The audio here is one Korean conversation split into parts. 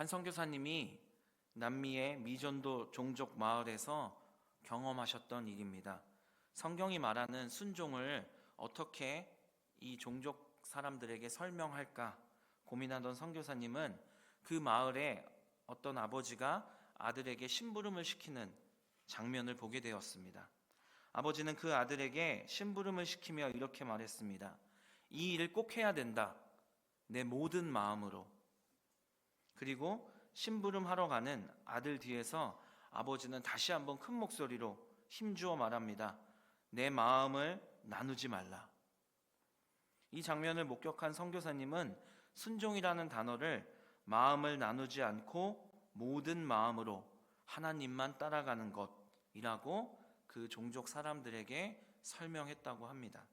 한 선교사님이 남미의 미전도 종족 마을에서 경험하셨던 일입니다. 성경이 말하는 순종을 어떻게 이 종족 사람들에게 설명할까 고민하던 선교사님은 그 마을에 어떤 아버지가 아들에게 심부름을 시키는 장면을 보게 되었습니다. 아버지는 그 아들에게 심부름을 시키며 이렇게 말했습니다. 이 일을 꼭 해야 된다. 내 모든 마음으로. 그리고 심부름 하러 가는 아들 뒤에서 아버지는 다시 한번 큰 목소리로 힘주어 말합니다. 내 마음을 나누지 말라. 이 장면을 목격한 선교사님은 순종이라는 단어를 마음을 나누지 않고 모든 마음으로 하나님만 따라가는 것이라고 그 종족 사람들에게 설명했다고 합니다.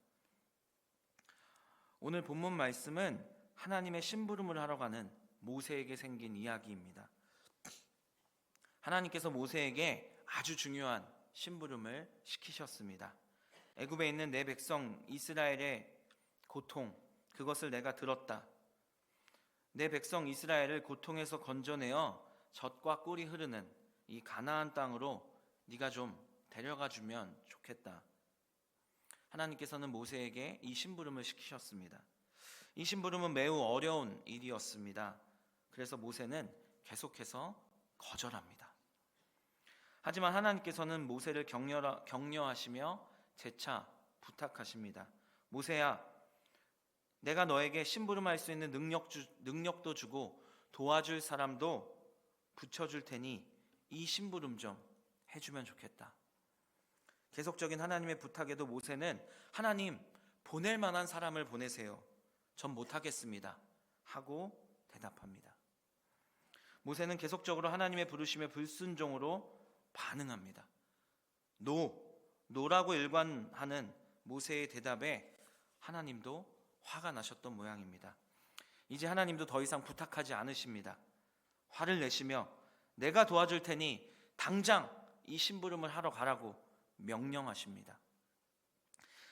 오늘 본문 말씀은 하나님의 심부름을 하러 가는 모세에게 생긴 이야기입니다. 하나님께서 모세에게 아주 중요한 심부름을 시키셨습니다. 애굽에 있는 내 백성 이스라엘의 고통 그것을 내가 들었다. 내 백성 이스라엘을 고통에서 건져내어 젖과 꿀이 흐르는 이 가나안 땅으로 네가 좀 데려가 주면 좋겠다. 하나님께서는 모세에게 이 심부름을 시키셨습니다. 이 심부름은 매우 어려운 일이었습니다. 그래서 모세는 계속해서 거절합니다. 하지만 하나님께서는 모세를 격려, 격려하시며 재차 부탁하십니다. 모세야, 내가 너에게 심부름할 수 있는 능력 주, 능력도 주고 도와줄 사람도 붙여줄 테니 이 심부름 좀 해주면 좋겠다. 계속적인 하나님의 부탁에도 모세는 하나님 보낼 만한 사람을 보내세요. 전 못하겠습니다. 하고 대답합니다. 모세는 계속적으로 하나님의 부르심에 불순종으로 반응합니다. 노, 노라고 일관하는 모세의 대답에 하나님도 화가 나셨던 모양입니다. 이제 하나님도 더 이상 부탁하지 않으십니다. 화를 내시며 내가 도와줄 테니 당장 이 심부름을 하러 가라고 명령하십니다.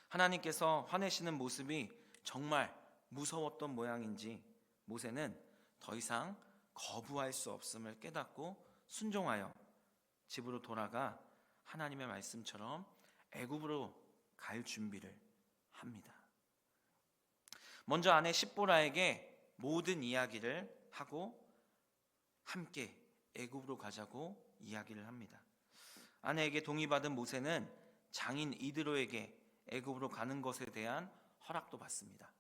하나님께서 화내시는 모습이 정말 무서웠던 모양인지 모세는 더 이상 거부할 수 없음을 깨닫고 순종하여 집으로 돌아가 하나님의 말씀처럼 애굽으로 갈 준비를 합니다. 먼저 아내 십보라에게 모든 이야기를 하고 함께 애굽으로 가자고 이야기를 합니다. 아내에게 동의받은 모세는 장인 이드로에게 애굽으로 가는 것에 대한 허락도 받습니다.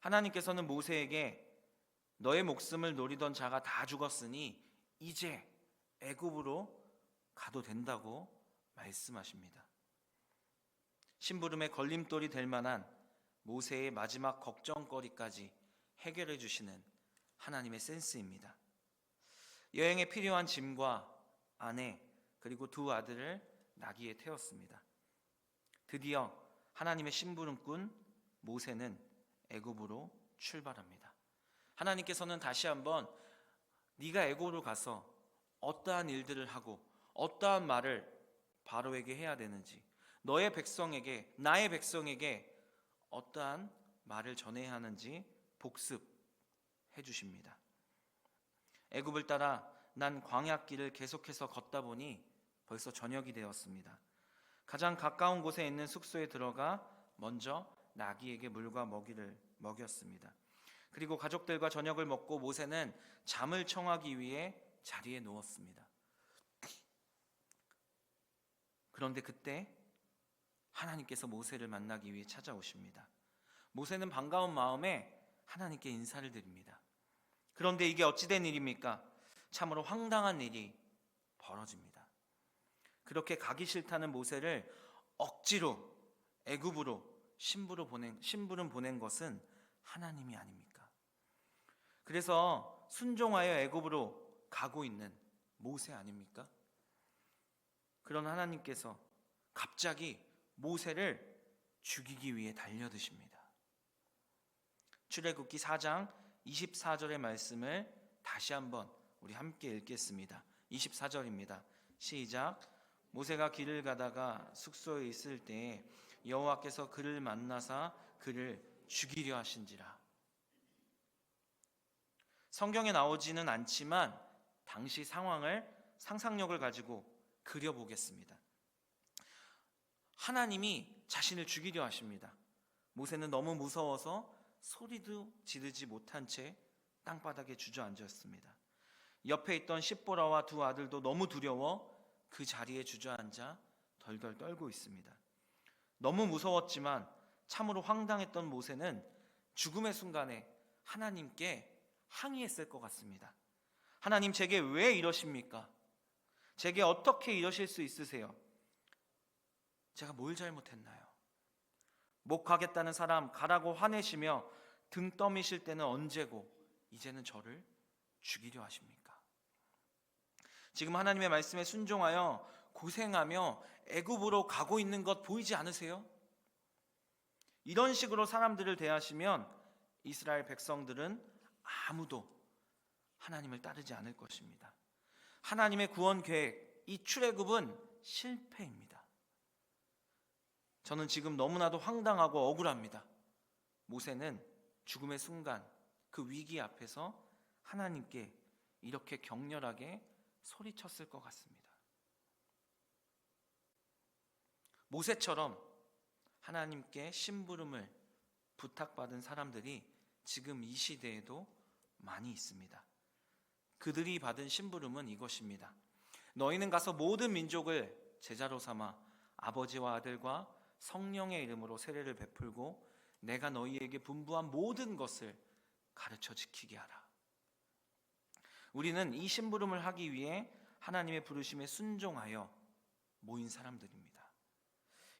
하나님께서는 모세에게 너의 목숨을 노리던 자가 다 죽었으니 이제 애굽으로 가도 된다고 말씀하십니다. 심부름의 걸림돌이 될 만한 모세의 마지막 걱정거리까지 해결해 주시는 하나님의 센스입니다. 여행에 필요한 짐과 아내 그리고 두 아들을 나귀에 태웠습니다. 드디어 하나님의 심부름꾼 모세는 애굽으로 출발합니다. 하나님께서는 다시 한번 네가 애굽으로 가서 어떠한 일들을 하고 어떠한 말을 바로에게 해야 되는지 너의 백성에게 나의 백성에게 어떠한 말을 전해야 하는지 복습해 주십니다. 애굽을 따라 난 광야길을 계속해서 걷다 보니 벌써 저녁이 되었습니다. 가장 가까운 곳에 있는 숙소에 들어가 먼저 나귀에게 물과 먹이를 먹였습니다. 그리고 가족들과 저녁을 먹고 모세는 잠을 청하기 위해 자리에 누웠습니다. 그런데 그때 하나님께서 모세를 만나기 위해 찾아오십니다. 모세는 반가운 마음에 하나님께 인사를 드립니다. 그런데 이게 어찌된 일입니까? 참으로 황당한 일이 벌어집니다. 그렇게 가기 싫다는 모세를 억지로 애굽으로 신부로 보낸 신부름 보낸 것은 하나님이 아닙니까? 그래서 순종하여 애굽으로 가고 있는 모세 아닙니까? 그런 하나님께서 갑자기 모세를 죽이기 위해 달려드십니다. 출애굽기 4장 24절의 말씀을 다시 한번 우리 함께 읽겠습니다. 24절입니다. 시작. 모세가 길을 가다가 숙소에 있을 때에 여호와께서 그를 만나사 그를 죽이려 하신지라. 성경에 나오지는 않지만 당시 상황을 상상력을 가지고 그려보겠습니다. 하나님이 자신을 죽이려 하십니다. 모세는 너무 무서워서 소리도 지르지 못한 채 땅바닥에 주저앉았습니다. 옆에 있던 십보라와 두 아들도 너무 두려워 그 자리에 주저앉아 덜덜 떨고 있습니다. 너무 무서웠지만 참으로 황당했던 모세는 죽음의 순간에 하나님께 항의했을 것 같습니다. 하나님 제게 왜 이러십니까? 제게 어떻게 이러실 수 있으세요? 제가 뭘 잘못했나요? 못 가겠다는 사람 가라고 화내시며 등 떠미실 때는 언제고 이제는 저를 죽이려 하십니까? 지금 하나님의 말씀에 순종하여 고생하며 애굽으로 가고 있는 것 보이지 않으세요? 이런 식으로 사람들을 대하시면 이스라엘 백성들은 아무도 하나님을 따르지 않을 것입니다. 하나님의 구원 계획, 이 출애굽은 실패입니다. 저는 지금 너무나도 황당하고 억울합니다. 모세는 죽음의 순간 그 위기 앞에서 하나님께 이렇게 격렬하게 소리쳤을 것 같습니다. 모세처럼 하나님께 심부름을 부탁받은 사람들이 지금 이 시대에도 많이 있습니다. 그들이 받은 심부름은 이것입니다. 너희는 가서 모든 민족을 제자로 삼아 아버지와 아들과 성령의 이름으로 세례를 베풀고 내가 너희에게 분부한 모든 것을 가르쳐 지키게 하라. 우리는 이 심부름을 하기 위해 하나님의 부르심에 순종하여 모인 사람들입니다.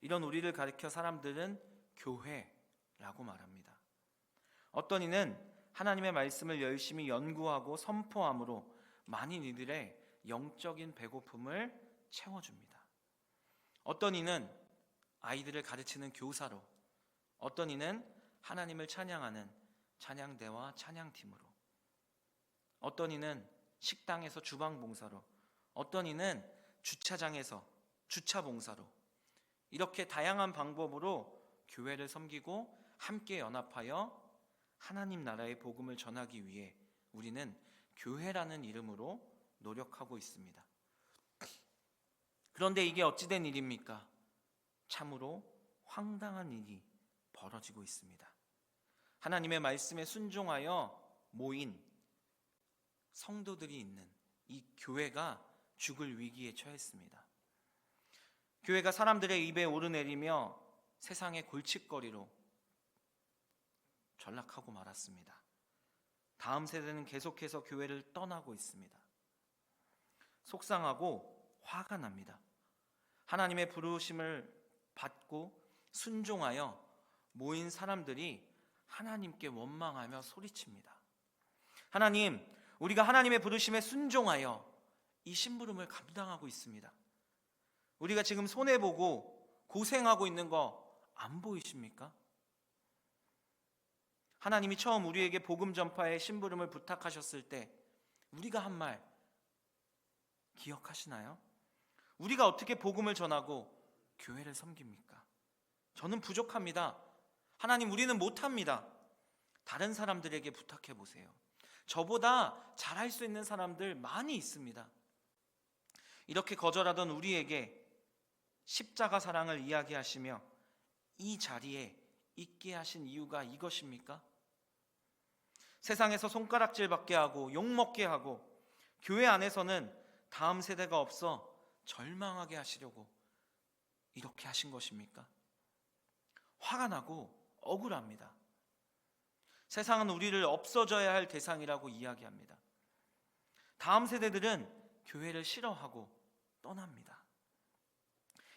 이런 우리를 가리켜 사람들은 교회라고 말합니다. 어떤 이는 하나님의 말씀을 열심히 연구하고 선포함으로 많은 이들의 영적인 배고픔을 채워줍니다. 어떤 이는 아이들을 가르치는 교사로, 어떤 이는 하나님을 찬양하는 찬양대와 찬양팀으로, 어떤 이는 식당에서 주방 봉사로, 어떤 이는 주차장에서 주차 봉사로, 이렇게 다양한 방법으로 교회를 섬기고 함께 연합하여 하나님 나라의 복음을 전하기 위해 우리는 교회라는 이름으로 노력하고 있습니다. 그런데 이게 어찌된 일입니까? 참으로 황당한 일이 벌어지고 있습니다. 하나님의 말씀에 순종하여 모인 성도들이 있는 이 교회가 죽을 위기에 처했습니다. 교회가 사람들의 입에 오르내리며 세상의 골칫거리로 전락하고 말았습니다. 다음 세대는 계속해서 교회를 떠나고 있습니다. 속상하고 화가 납니다. 하나님의 부르심을 받고 순종하여 모인 사람들이 하나님께 원망하며 소리칩니다. 하나님, 우리가 하나님의 부르심에 순종하여 이 심부름을 감당하고 있습니다. 우리가 지금 손해보고 고생하고 있는 거 안 보이십니까? 하나님이 처음 우리에게 복음 전파의 심부름을 부탁하셨을 때 우리가 한 말 기억하시나요? 우리가 어떻게 복음을 전하고 교회를 섬깁니까? 저는 부족합니다. 하나님 우리는 못합니다. 다른 사람들에게 부탁해 보세요. 저보다 잘할 수 있는 사람들 많이 있습니다. 이렇게 거절하던 우리에게 십자가 사랑을 이야기하시며 이 자리에 있게 하신 이유가 이것입니까? 세상에서 손가락질 받게 하고 욕먹게 하고 교회 안에서는 다음 세대가 없어 절망하게 하시려고 이렇게 하신 것입니까? 화가 나고 억울합니다. 세상은 우리를 없어져야 할 대상이라고 이야기합니다. 다음 세대들은 교회를 싫어하고 떠납니다.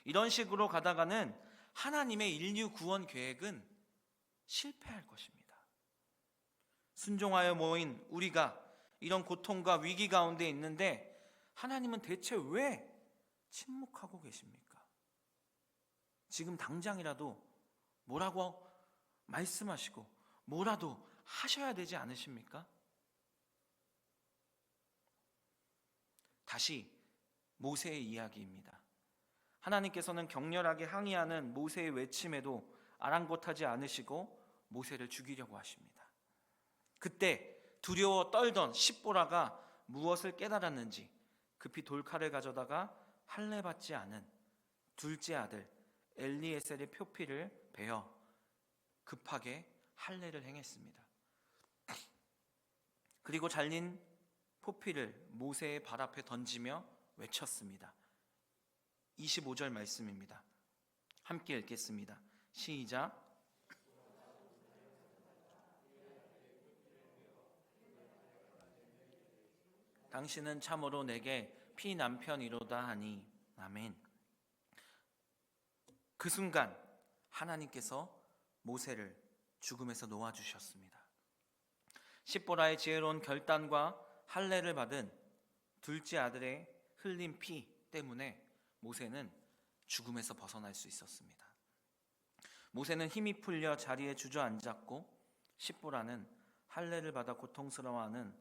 이런 식으로 가다가는 하나님의 인류 구원 계획은 실패할 것입니다. 순종하여 모인 우리가 이런 고통과 위기 가운데 있는데 하나님은 대체 왜 침묵하고 계십니까? 지금 당장이라도 뭐라고 말씀하시고 뭐라도 하셔야 되지 않으십니까? 다시 모세의 이야기입니다. 하나님께서는 격렬하게 항의하는 모세의 외침에도 아랑곳하지 않으시고 모세를 죽이려고 하십니다. 그때 두려워 떨던 십보라가 무엇을 깨달았는지 급히 돌칼을 가져다가 할례 받지 않은 둘째 아들 엘리에셀의 표피를 베어 급하게 할례를 행했습니다. 그리고 잘린 포피를 모세의 발 앞에 던지며 외쳤습니다. 25절 말씀입니다. 함께 읽겠습니다. 시작. 당신은 참으로 내게 피 남편이로다 하니 아멘. 그 순간 하나님께서 모세를 죽음에서 놓아 주셨습니다. 십보라의 지혜로운 결단과 할례를 받은 둘째 아들의 흘린 피 때문에 모세는 죽음에서 벗어날 수 있었습니다. 모세는 힘이 풀려 자리에 주저앉았고 십보라는 할례를 받아 고통스러워하는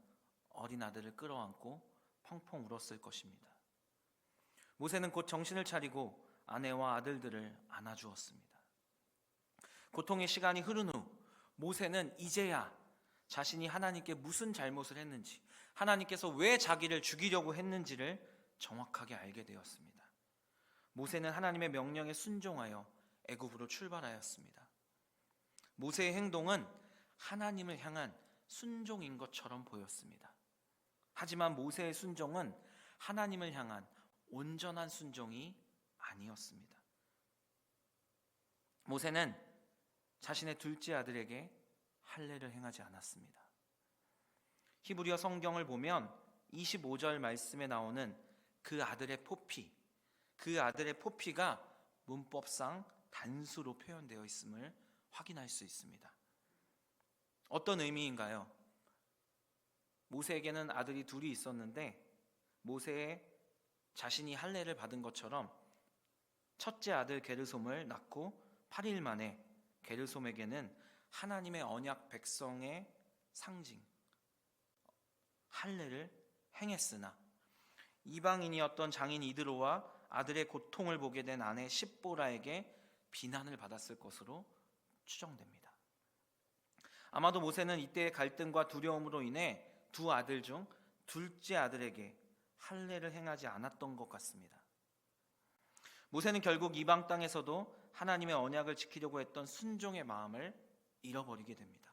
어린 아들을 끌어안고 펑펑 울었을 것입니다. 모세는 곧 정신을 차리고 아내와 아들들을 안아주었습니다. 고통의 시간이 흐른 후 모세는 이제야 자신이 하나님께 무슨 잘못을 했는지, 하나님께서 왜 자기를 죽이려고 했는지를 정확하게 알게 되었습니다. 모세는 하나님의 명령에 순종하여 애굽으로 출발하였습니다. 모세의 행동은 하나님을 향한 순종인 것처럼 보였습니다. 하지만 모세의 순종은 하나님을 향한 온전한 순종이 아니었습니다. 모세는 자신의 둘째 아들에게 할례를 행하지 않았습니다. 히브리어 성경을 보면 25절 말씀에 나오는 그 아들의 포피, 그 아들의 포피가 문법상 단수로 표현되어 있음을 확인할 수 있습니다. 어떤 의미인가요? 모세에게는 아들이 둘이 있었는데 모세의 자신이 할례를 받은 것처럼 첫째 아들 게르솜을 낳고 8일 만에 게르솜에게는 하나님의 언약 백성의 상징 할례를 행했으나 이방인이었던 장인 이드로와 아들의 고통을 보게 된 아내 십보라에게 비난을 받았을 것으로 추정됩니다. 아마도 모세는 이때의 갈등과 두려움으로 인해 두 아들 중 둘째 아들에게 할례를 행하지 않았던 것 같습니다. 모세는 결국 이방 땅에서도 하나님의 언약을 지키려고 했던 순종의 마음을 잃어버리게 됩니다.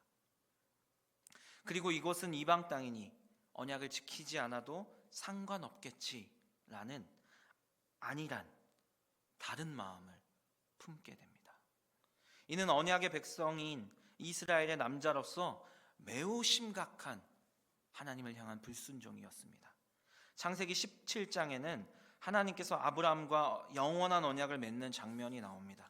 그리고 이곳은 이방 땅이니 언약을 지키지 않아도 상관없겠지라는 아니란 다른 마음을 품게 됩니다. 이는 언약의 백성인 이스라엘의 남자로서 매우 심각한 하나님을 향한 불순종이었습니다. 창세기 17장에는 하나님께서 아브라함과 영원한 언약을 맺는 장면이 나옵니다.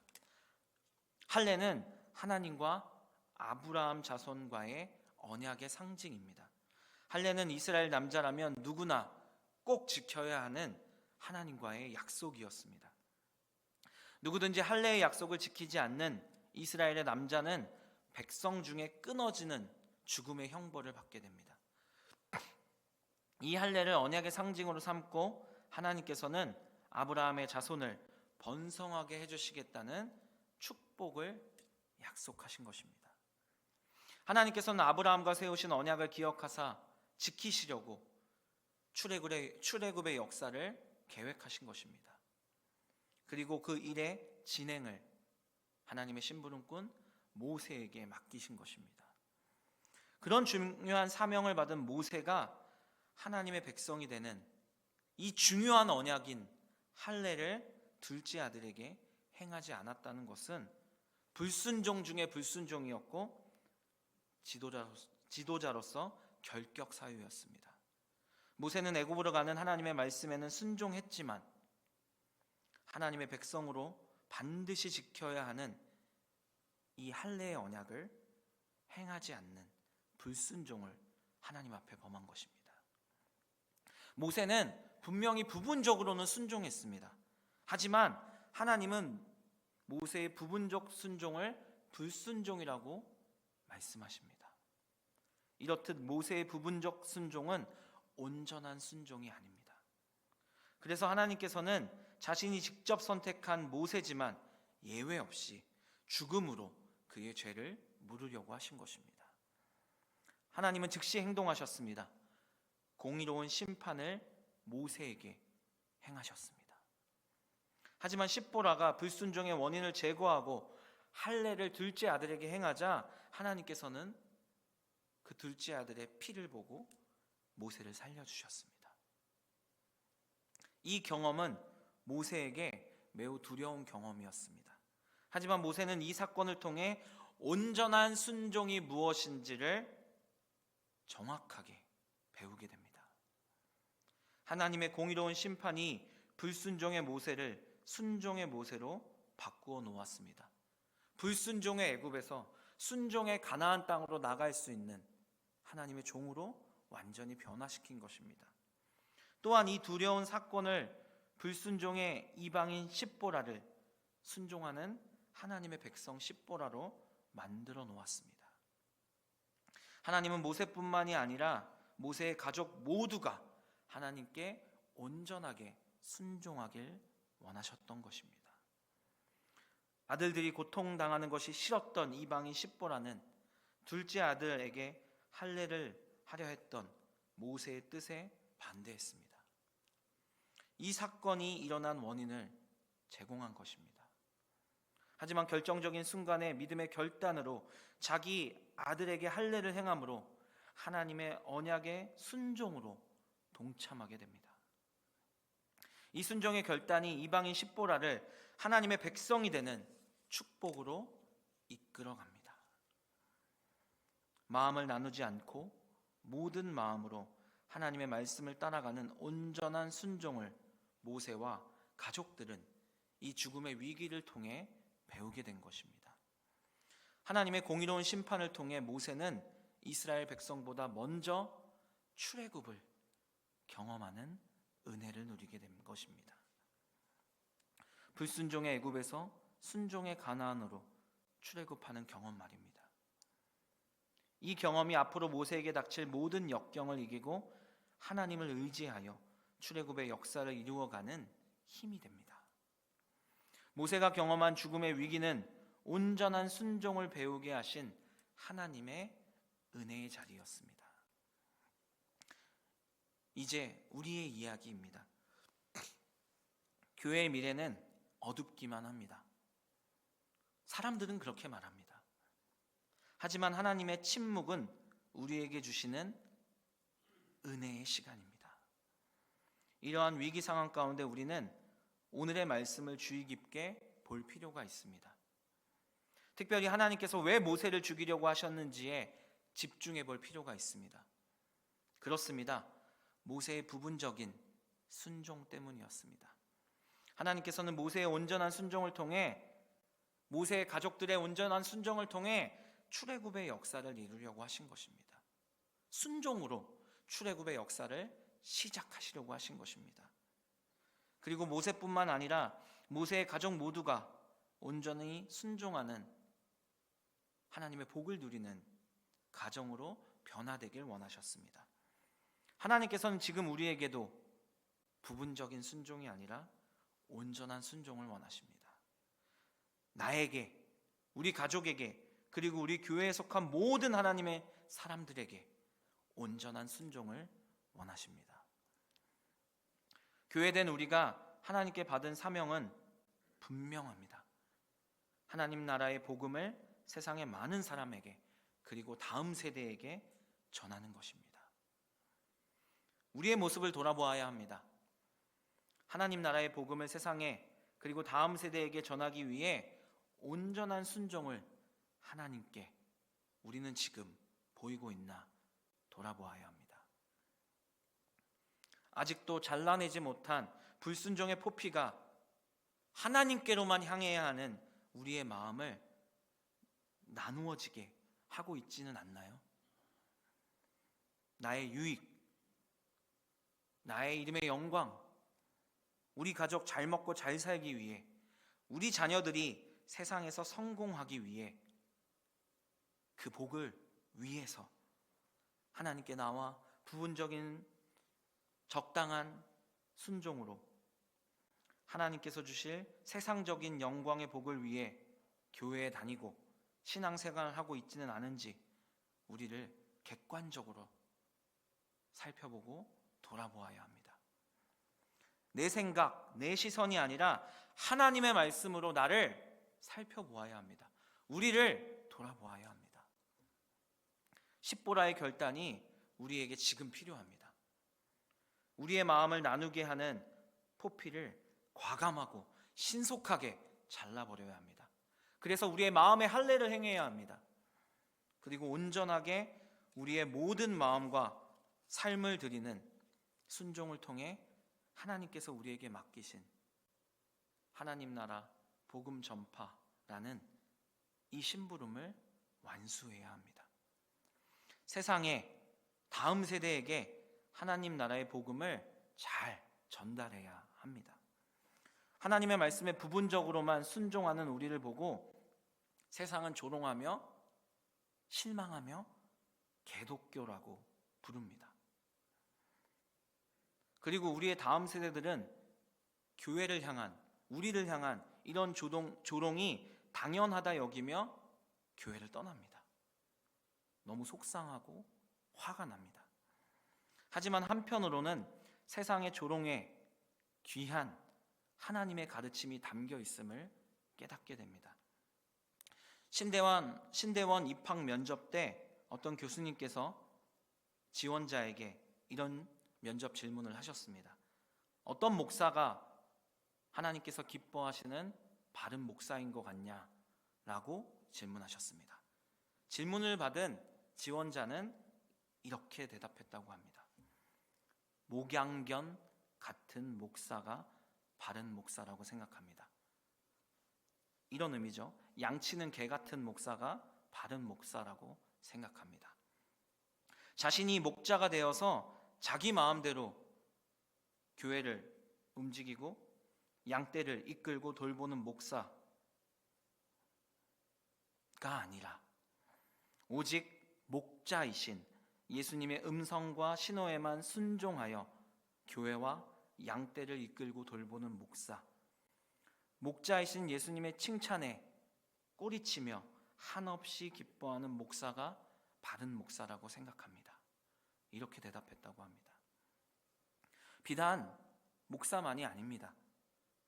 할례는 하나님과 아브라함 자손과의 언약의 상징입니다. 할례는 이스라엘 남자라면 누구나 꼭 지켜야 하는 하나님과의 약속이었습니다. 누구든지 할례의 약속을 지키지 않는 이스라엘의 남자는 백성 중에 끊어지는 죽음의 형벌을 받게 됩니다. 이 할례를 언약의 상징으로 삼고 하나님께서는 아브라함의 자손을 번성하게 해주시겠다는 축복을 약속하신 것입니다. 하나님께서는 아브라함과 세우신 언약을 기억하사 지키시려고 출애굽의, 출애굽의 역사를 계획하신 것입니다. 그리고 그 일의 진행을 하나님의 심부름꾼 모세에게 맡기신 것입니다. 그런 중요한 사명을 받은 모세가 하나님의 백성이 되는 이 중요한 언약인 할례를 둘째 아들에게 행하지 않았다는 것은 불순종 중에 불순종이었고 지도자로서, 지도자로서 결격 사유였습니다. 모세는 애굽으로 가는 하나님의 말씀에는 순종했지만 하나님의 백성으로 반드시 지켜야 하는 이 할례의 언약을 행하지 않는 불순종을 하나님 앞에 범한 것입니다. 모세는 분명히 부분적으로는 순종했습니다. 하지만 하나님은 모세의 부분적 순종을 불순종이라고 말씀하십니다. 이렇듯 모세의 부분적 순종은 온전한 순종이 아닙니다. 그래서 하나님께서는 자신이 직접 선택한 모세지만 예외 없이 죽음으로 그의 죄를 물으려고 하신 것입니다. 하나님은 즉시 행동하셨습니다. 공의로운 심판을 모세에게 행하셨습니다. 하지만 십보라가 불순종의 원인을 제거하고 할례를 둘째 아들에게 행하자 하나님께서는 그 둘째 아들의 피를 보고 모세를 살려주셨습니다. 이 경험은 모세에게 매우 두려운 경험이었습니다. 하지만 모세는 이 사건을 통해 온전한 순종이 무엇인지를 정확하게 배우게 됩니다. 하나님의 공의로운 심판이 불순종의 모세를 순종의 모세로 바꾸어 놓았습니다. 불순종의 애굽에서 순종의 가나안 땅으로 나갈 수 있는 하나님의 종으로 완전히 변화시킨 것입니다. 또한 이 두려운 사건을 불순종의 이방인 십보라를 순종하는 하나님의 백성 십보라로 만들어 놓았습니다. 하나님은 모세뿐만이 아니라 모세의 가족 모두가 하나님께 온전하게 순종하길 원하셨던 것입니다. 아들들이 고통당하는 것이 싫었던 이방인 십보라는 둘째 아들에게 할례를 하려 했던 모세의 뜻에 반대했습니다. 이 사건이 일어난 원인을 제공한 것입니다. 하지만 결정적인 순간에 믿음의 결단으로 자기 아들에게 할례를 행함으로 하나님의 언약의 순종으로 동참하게 됩니다. 이 순종의 결단이 이방인 십보라를 하나님의 백성이 되는 축복으로 이끌어 갑니다. 마음을 나누지 않고 모든 마음으로 하나님의 말씀을 따라가는 온전한 순종을 모세와 가족들은 이 죽음의 위기를 통해 배우게 된 것입니다. 하나님의 공의로운 심판을 통해 모세는 이스라엘 백성보다 먼저 출애굽을 경험하는 은혜를 누리게 된 것입니다. 불순종의 애굽에서 순종의 가나안으로 출애굽하는 경험 말입니다. 이 경험이 앞으로 모세에게 닥칠 모든 역경을 이기고 하나님을 의지하여 출애굽의 역사를 이루어가는 힘이 됩니다. 모세가 경험한 죽음의 위기는 온전한 순종을 배우게 하신 하나님의 은혜의 자리였습니다. 이제 우리의 이야기입니다. 교회의 미래는 어둡기만 합니다. 사람들은 그렇게 말합니다. 하지만 하나님의 침묵은 우리에게 주시는 은혜의 시간입니다. 이러한 위기 상황 가운데 우리는 오늘의 말씀을 주의 깊게 볼 필요가 있습니다. 특별히 하나님께서 왜 모세를 죽이려고 하셨는지에 집중해 볼 필요가 있습니다. 그렇습니다. 모세의 부분적인 순종 때문이었습니다. 하나님께서는 모세의 온전한 순종을 통해 모세의 가족들의 온전한 순종을 통해 출애굽의 역사를 이루려고 하신 것입니다. 순종으로 출애굽의 역사를 시작하시려고 하신 것입니다. 그리고 모세뿐만 아니라 모세의 가족 모두가 온전히 순종하는 하나님의 복을 누리는 가정으로 변화되길 원하셨습니다. 하나님께서는 지금 우리에게도 부분적인 순종이 아니라 온전한 순종을 원하십니다. 나에게, 우리 가족에게, 그리고 우리 교회에 속한 모든 하나님의 사람들에게 온전한 순종을 원하십니다. 교회된 우리가 하나님께 받은 사명은 분명합니다. 하나님 나라의 복음을 세상의 많은 사람에게 그리고 다음 세대에게 전하는 것입니다. 우리의 모습을 돌아보아야 합니다. 하나님 나라의 복음을 세상에 그리고 다음 세대에게 전하기 위해 온전한 순종을 하나님께 우리는 지금 보이고 있나 돌아보아야 합니다. 아직도 잘라내지 못한 불순종의 포피가 하나님께로만 향해야 하는 우리의 마음을 나누어지게 하고 있지는 않나요? 나의 유익, 나의 이름의 영광, 우리 가족 잘 먹고 잘 살기 위해, 우리 자녀들이 세상에서 성공하기 위해 그 복을 위해서 하나님께 나와 부분적인 적당한 순종으로 하나님께서 주실 세상적인 영광의 복을 위해 교회에 다니고 신앙생활을 하고 있지는 않은지 우리를 객관적으로 살펴보고 돌아보아야 합니다. 내 생각, 내 시선이 아니라 하나님의 말씀으로 나를 살펴보아야 합니다. 우리를 돌아보아야 합니다. 십보라의 결단이 우리에게 지금 필요합니다. 우리의 마음을 나누게 하는 포피를 과감하고 신속하게 잘라버려야 합니다. 그래서 우리의 마음에 할례를 행해야 합니다. 그리고 온전하게 우리의 모든 마음과 삶을 드리는 순종을 통해 하나님께서 우리에게 맡기신 하나님 나라 복음 전파라는 이 심부름을 완수해야 합니다. 세상에 다음 세대에게 하나님 나라의 복음을 잘 전달해야 합니다. 하나님의 말씀에 부분적으로만 순종하는 우리를 보고 세상은 조롱하며 실망하며 개독교라고 부릅니다. 그리고 우리의 다음 세대들은 교회를 향한 우리를 향한 이런 조동, 조롱이 당연하다 여기며 교회를 떠납니다. 너무 속상하고 화가 납니다. 하지만 한편으로는 세상의 조롱에 귀한 하나님의 가르침이 담겨 있음을 깨닫게 됩니다. 신대원 신대원 입학 면접 때 어떤 교수님께서 지원자에게 이런 면접 질문을 하셨습니다. 어떤 목사가 하나님께서 기뻐하시는 바른 목사인 것 같냐? 라고 질문하셨습니다. 질문을 받은 지원자는 이렇게 대답했다고 합니다. 목양견 같은 목사가 바른 목사라고 생각합니다. 이런 의미죠. 양치는 개 같은 목사가 바른 목사라고 생각합니다. 자신이 목자가 되어서 자기 마음대로 교회를 움직이고 양떼를 이끌고 돌보는 목사가 아니라 오직 목자이신 예수님의 음성과 신호에만 순종하여 교회와 양떼를 이끌고 돌보는 목사 목자이신 예수님의 칭찬에 꼬리치며 한없이 기뻐하는 목사가 바른 목사라고 생각합니다. 이렇게 대답했다고 합니다. 비단 목사만이 아닙니다.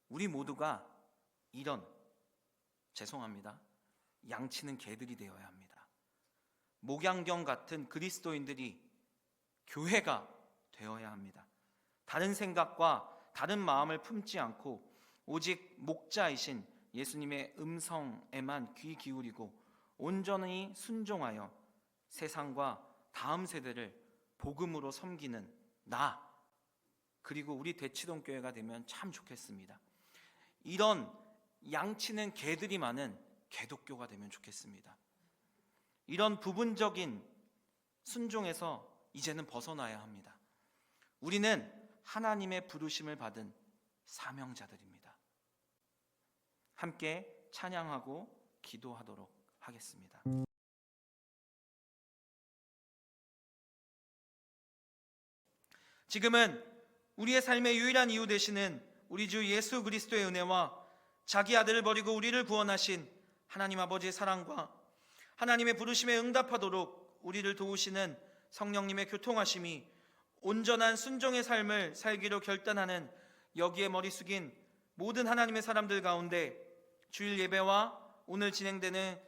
우리 모두가 이런 죄송합니다. 양치는 개들이 되어야 합니다. 목양경 같은 그리스도인들이 교회가 되어야 합니다. 다른 생각과 다른 마음을 품지 않고 오직 목자이신 예수님의 음성에만 귀 기울이고 온전히 순종하여 세상과 다음 세대를 복음으로 섬기는 나 그리고 우리 대치동 교회가 되면 참 좋겠습니다. 이런 양치는 개들이 많은 개독교가 되면 좋겠습니다. 이런 부분적인 순종에서 이제는 벗어나야 합니다. 우리는 하나님의 부르심을 받은 사명자들입니다. 함께 찬양하고 기도하도록 하겠습니다. 지금은 우리의 삶의 유일한 이유 되시는 우리 주 예수 그리스도의 은혜와 자기 아들을 버리고 우리를 구원하신 하나님 아버지의 사랑과 하나님의 부르심에 응답하도록 우리를 도우시는 성령님의 교통하심이 온전한 순종의 삶을 살기로 결단하는 여기에 머리 숙인 모든 하나님의 사람들 가운데 주일 예배와 오늘 진행되는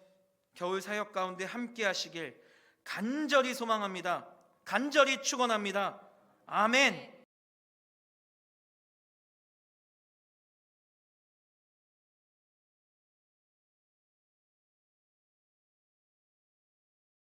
겨울 사역 가운데 함께 하시길 간절히 소망합니다. 간절히 축원합니다. 아멘.